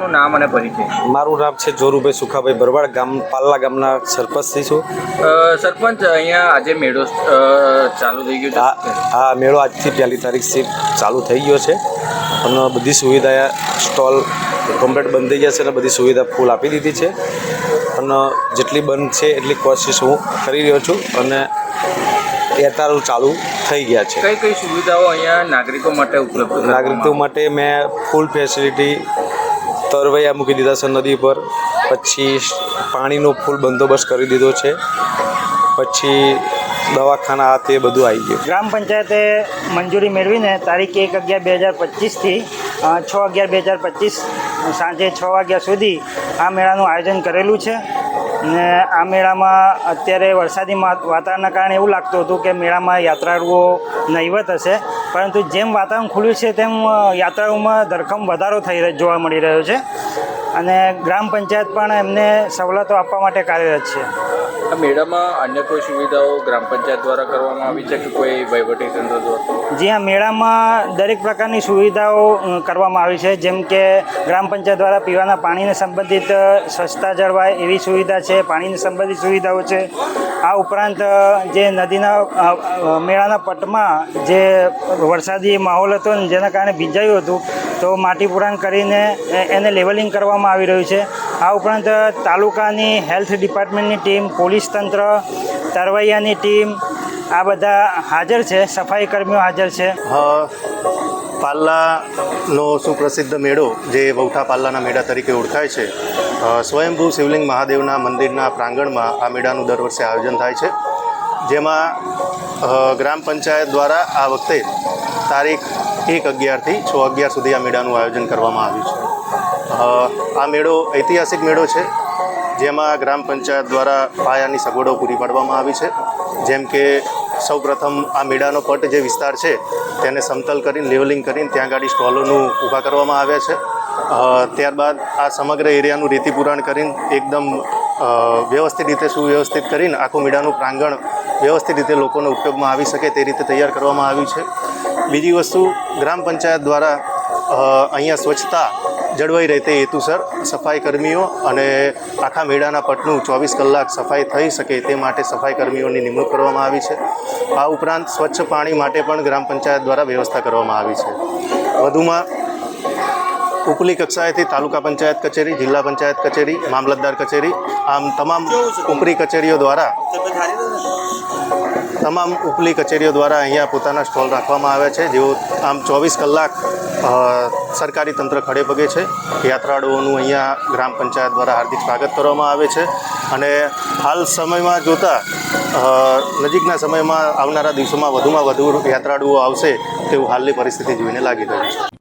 નામ અને પરિચય? મારું નામ છે જોરુભાઈ સુખાભાઈ બરવાડ ગામ પાલ્લા ગામના સરપંચથી છું. સરપંચ અહીંયા આજે મેળો ચાલુ થઈ ગયો છે? હા મેળો આજથી પહેલી તારીખથી ચાલુ થઈ ગયો છે. અને બધી સુવિધા સ્ટોલ કમ્પ્લીટ બંધ થઈ ગયા છે અને બધી સુવિધા ફૂલ આપી દીધી છે. અને જેટલી બંધ છે એટલી કોશિશ હું કરી રહ્યો છું અને અત્યારે ચાલુ થઈ ગયા છે. કઈ કઈ સુવિધાઓ અહીંયા નાગરિકો માટે ઉપલબ્ધ નાગરિકો માટે મેં ફૂલ ફેસિલિટી તરવૈયા મૂકી દીધા છે નદી પર. પછી પાણીનો ફૂલ બંદોબસ્ત કરી દીધો છે. પછી દવાખાના આ તે બધું આવી ગયું. ગ્રામ પંચાયતે મંજૂરી મેળવીને તારીખ એક અગિયાર બે હજાર પચીસથી છ અગિયાર બે હજાર પચીસ સાંજે છ વાગ્યા સુધી આ મેળાનું આયોજન કરેલું છે. ને આ મેળામાં અત્યારે વરસાદી વાતાવરણના કારણે એવું લાગતું હતું કે મેળામાં યાત્રાળુઓ નહીવત હશે. પરંતુ જેમ વાતાવરણ ખુલ્યું છે તેમ યાત્રાળુઓમાં ધરખમ વધારો થઈ જોવા મળી રહ્યો છે. અને ગ્રામ પંચાયત પણ એમને સવલતો આપવા માટે કાર્યરત છે. મેળામાં અન્ય કોઈ સુવિધાઓ ગ્રામ પંચાયત દ્વારા કરવામાં આવી છે કે કોઈ વહીવટી તંત્ર દ્વારા? જી હા, મેળામાં દરેક પ્રકારની સુવિધાઓ કરવામાં આવી છે. જેમ કે ગ્રામ પંચાયત દ્વારા પીવાના પાણીને સંબંધિત સ્વચ્છતા જળવાય એવી સુવિધા છે, પાણીને સંબંધિત સુવિધાઓ છે. આ ઉપરાંત જે નદીના મેળાના પટમાં જે વરસાદી માહોલ હતો ને જેના કારણે ભીંજાયું હતું, તો માટી પુરાણ કરીને એને લેવલિંગ કરવામાં આવી રહ્યું છે. આ ઉપરાંત તાલુકાની હેલ્થ ડિપાર્ટમેન્ટની ટીમ, પોલીસ તંત્ર, તરવૈયાની ટીમ, આ બધા હાજર છે, સફાઈ કર્મીઓ હાજર છે. પાલ્લાનો સુપ્રસિદ્ધ મેળો, જે વૌઠા પાલ્લાના મેળા તરીકે ઓળખાય છે સ્વયંભૂ શિવલિંગ મહાદેવના મંદિરના પ્રાંગણમાં આ મેળાનું દર વર્ષે આયોજન થાય છે. જેમાં ગ્રામ પંચાયત દ્વારા આ વખતે તારીખ એક અગિયારથી છ અગિયાર સુધી આ મેળાનું આયોજન કરવામાં આવ્યું છે. આ મેળો ઐતિહાસિક મેળો છે, જેમાં ગ્રામ પંચાયત દ્વારા પાયાની સગવડો પૂરી પાડવામાં આવી છે. જેમ કે સૌપ્રથમ આ મેળાનો પટ જે વિસ્તાર છે, તેને સમતલ કરીને, લેવલિંગ કરીને ત્યાં ગાડી સ્ટોલોનું ઊભા કરવામાં આવ્યા છે. ત્યારબાદ આ સમગ્ર એરિયાનું રીતિપુરાણ પુરાણ કરીને એકદમ વ્યવસ્થિત રીતે સુવ્યવસ્થિત કરીને આખું મેળાનું પ્રાંગણ વ્યવસ્થિત રીતે લોકોને ઉપયોગમાં આવી શકે તે રીતે તૈયાર કરવામાં આવ્યું છે. બીજી વસ્તુ, ગ્રામ પંચાયત દ્વારા અહીંયા સ્વચ્છતા જળવાઈ રહે તે હેતુસર સફાઈ કર્મીઓ અને આખા મેળાના પટનું ચોવીસ કલાક સફાઈ થઈ શકે તે માટે સફાઈ કર્મીઓની નિમણૂક કરવામાં આવી છે. આ ઉપરાંત સ્વચ્છ પાણી માટે પણ ગ્રામ પંચાયત દ્વારા વ્યવસ્થા કરવામાં આવી છે. વધુમાં ઉપલી કક્ષાએથી તાલુકા પંચાયત કચેરી, જિલ્લા પંચાયત કચેરી, મામલતદાર કચેરી, આમ તમામ ઉપરી કચેરીઓ દ્વારા તમામ ઉપલી કચેરીઓ દ્વારા અહીંયા પોતાના સ્ટોલ રાખવામાં આવ્યા છે, જેઓ આમ ચોવીસ કલાક સરકારી તંત્ર ખડે પગે છે. યાત્રાળુઓનું અહીંયા ગ્રામ પંચાયત દ્વારા હાર્દિક સ્વાગત કરવામાં આવે છે. અને હાલ સમયમાં જોતાં નજીકના સમયમાં આવનારા દિવસોમાં વધુમાં વધુ યાત્રાળુઓ આવશે તેવું હાલની પરિસ્થિતિ જોઈને લાગી રહ્યું છે.